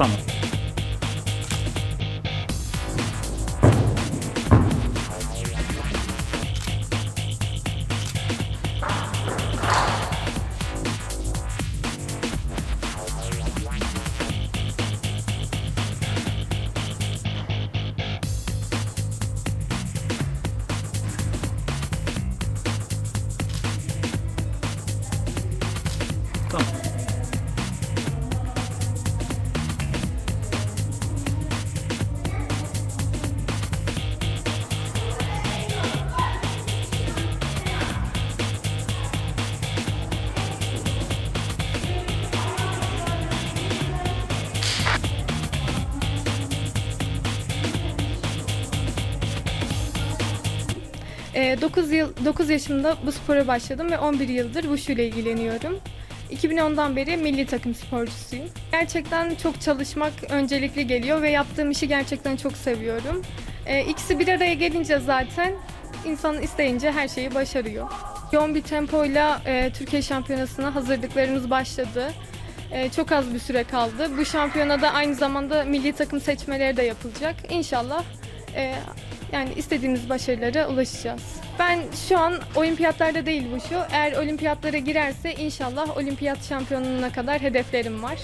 Tamam. Tamam. 9 yıl 9 yaşımda bu spora başladım ve 11 yıldır wushu ile ilgileniyorum. 2010'dan beri milli takım sporcusuyum. Gerçekten çok çalışmak öncelikli geliyor ve yaptığım işi gerçekten çok seviyorum. Ee, ikisi bir araya gelince zaten insan isteyince her şeyi başarıyor. Yoğun bir tempoyla e, Türkiye Şampiyonası'na hazırlıklarımız başladı. E, çok az bir süre kaldı. Bu şampiyonada aynı zamanda milli takım seçmeleri de yapılacak. İnşallah e, yani istediğimiz başarılara ulaşacağız. Ben şu an olimpiyatlarda değil bu şu. Eğer olimpiyatlara girerse inşallah olimpiyat şampiyonluğuna kadar hedeflerim var.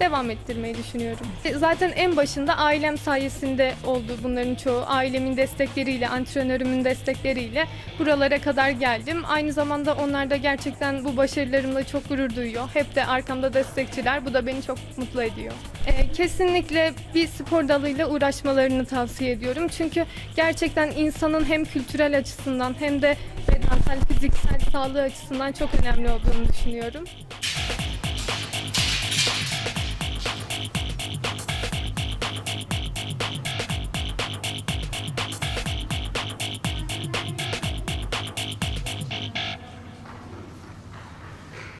Devam ettirmeyi düşünüyorum. E, Zaten en başında ailem sayesinde oldu bunların çoğu. Ailemin destekleriyle, antrenörümün destekleriyle buralara kadar geldim. Aynı zamanda onlar da gerçekten bu başarılarımla çok gurur duyuyor. Hep de arkamda destekçiler. Bu da beni çok mutlu ediyor. E, kesinlikle bir spor dalıyla uğraşmalarını tavsiye ediyorum. Çünkü gerçekten insanın hem kültürel açısından hem de bedensel, fiziksel sağlığı açısından çok önemli olduğunu düşünüyorum.